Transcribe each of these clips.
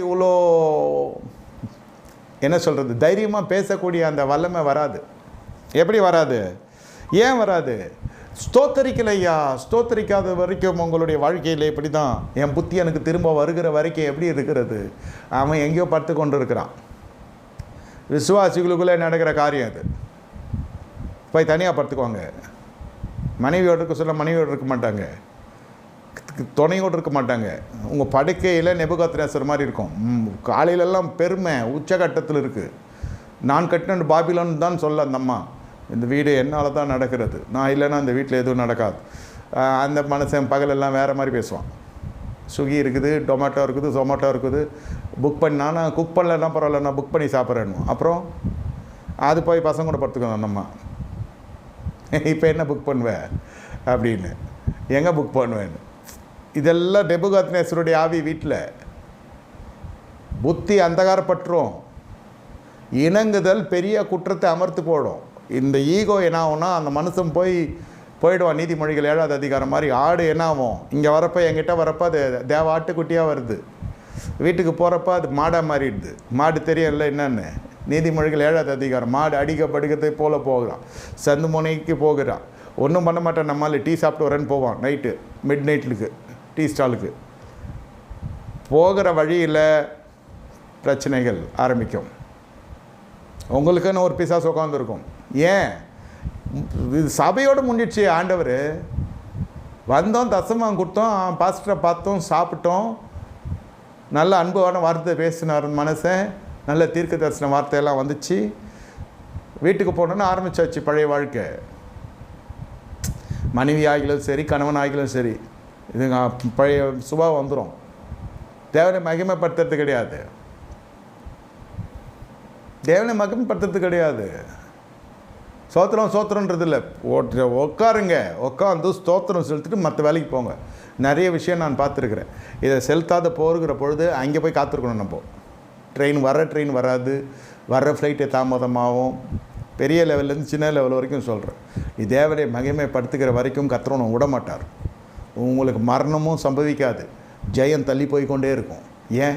இவ்வளோ என்ன சொல்கிறது தைரியமாக பேசக்கூடிய அந்த வல்லமை வராது. எப்படி வராது? ஏன் வராது? ஸ்தோத்தரிக்கலையா? ஸ்தோத்தரிக்காத வரைக்கும் உங்களுடைய வாழ்க்கையில் இப்படி தான் என் புத்தி எனக்கு திரும்ப வருகிற வரைக்கும் எப்படி இருக்கிறது? அவன் எங்கேயோ பார்த்து கொண்டு இருக்கிறான் விசுவாசிகளுக்குள்ளே நடக்கிற காரியம் அது. போய் தனியாக படுத்துக்குவாங்க மனைவியோட இருக்க சொல்ல மனைவியோடு இருக்க மாட்டாங்க. துணையோடு இருக்க மாட்டாங்க. உங்கள் படுக்கையில் நெபுகாத்திரேசர் மாதிரி இருக்கும். காலையிலெல்லாம் பெருமை உச்சகட்டத்தில் இருக்குது நான் கட்டின பாபிலோன் தான் சொல்ல அந்த அம்மா. இந்த வீடு என்னால் தான் நடக்கிறது. நான் இல்லைன்னா அந்த வீட்டில் எதுவும் நடக்காது. அந்த மனுஷன் பகலெல்லாம் வேறு மாதிரி பேசுவான். சுகி இருக்குது டொமேட்டோ இருக்குது சொமேட்டோ இருக்குது. புக் பண்ணி நான் குக் பண்ணலன்னா பரவாயில்ல நான் புக் பண்ணி சாப்பிட்றேன்னு அப்புறம் அது போய் பசங்க கூட படுத்துக்கணும் நம்ம இப்போ என்ன புக் பண்ணுவேன் அப்படின்னு. எங்கே புக் பண்ணுவேன்னு? இதெல்லாம் டெபுகாத்னேஸ்வருடைய ஆவி வீட்டில் புத்தி அந்தகாரப்பட்டுரும். இணங்குதல் பெரிய குற்றத்தை அமர்த்து போடும். இந்த ஈகோ என்ன ஆகும்னா அந்த மனுஷன் போய் போயிடுவான் நீதிமொழிகள் ஏழாவது அதிகாரம் மாதிரி. ஆடு என்ன ஆகும் இங்கே வரப்போ என்கிட்ட வரப்போ அது தேவ ஆட்டுக்குட்டியாக வருது. வீட்டுக்கு போகிறப்ப அது மாடாக மாறிடுது. மாடு தெரியல என்னென்னு. நீதிமொழிகள் ஏழாவது அதிகாரம். மாடு அடிக்கப்படுகிறதை போல் போகிறான். சந்து முனைக்கு போகிறான். ஒன்றும் பண்ண மாட்டேன் நம்மளால் டீ சாப்பிட்டு வரேன்னு போவான். நைட்டு. மிட் நைட்டுக்கு டீ ஸ்டாலுக்கு. போகிற வழியில் பிரச்சனைகள் ஆரம்பிக்கும். உங்களுக்குன்னு ஒரு பிசாஸ் உட்காந்துருக்கும் ஏன்? இது சபையோடு முன்னிடுச்சு ஆண்டவர் வந்தோம் தசமம் கொடுத்தோம் பாஸ்டரை பார்த்தோம் சாப்பிட்டோம். நல்ல அன்பான வார்த்தை பேசினார் மனசன். நல்ல தீர்க்க தரிசன வார்த்தையெல்லாம் வந்துச்சு. வீட்டுக்கு போனோன்னு ஆரம்பிச்சாச்சு பழைய வாழ்க்கை. மனைவி ஆகிலும் சரி கணவன் ஆகிலும் சரி. இதுங்க பழைய சுபா வந்துடும் தேவனை மகிமைப்படுத்துறது கிடையாது. தேவனை மகிமைப்படுத்துறது கிடையாது. சோத்திரம் சோத்திரன்றது இல்லை. உட்காருங்க உட்காந்து ஸ்தோத்திரம் செலுத்திட்டு மற்ற வேலைக்கு போங்க. நிறைய விஷயம் நான் பார்த்துருக்குறேன். இதை செலுத்தாத போருகிற பொழுது அங்கே போய் காத்திருக்கணும் நம்ம. ட்ரெயின் வர ட்ரெயின் வராது. வர்ற ஃப்ளைட்டு தாமதமாகும். பெரிய லெவல்லேருந்து சின்ன லெவல் வரைக்கும் சொல்கிறேன் நீ தேவனை மகிமைப்படுத்துகிற வரைக்கும் கத்துறவனை விட மாட்டார் உங்களுக்கு மரணமும் சம்பவிக்காது. ஜெயம் தள்ளி போய் கொண்டே இருக்கும். ஏன்?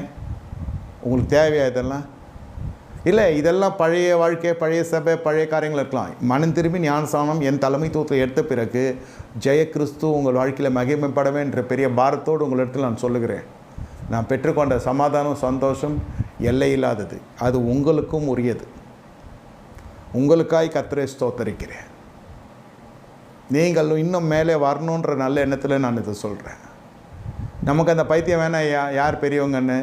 உங்களுக்கு தேவையா இதெல்லாம்? இல்லை இதெல்லாம் பழைய வாழ்க்கை பழைய சபை பழைய காரியங்கள் இருக்கலாம். மனம் திரும்பி ஞானசானம் என் தலைமைத்துவத்தை எடுத்த பிறகு ஜெய கிறிஸ்து உங்கள் வாழ்க்கையில் மகிமைப்படவே என்ற பெரிய பாரத்தோடு உங்களிடத்தில் நான் சொல்லுகிறேன். நான் பெற்றுக்கொண்ட சமாதானம் சந்தோஷம் எல்லை இல்லாதது. அது உங்களுக்கும் உரியது. உங்களுக்காய் கத்திரை ஸ்தோத்தரிக்கிறேன். நீங்கள் இன்னும் மேலே வரணுன்ற நல்ல எண்ணத்தில் நான் இதை சொல்கிறேன் நமக்கு அந்த பைத்தியம் வேணாம் யா யார் பெரியவங்கன்னு?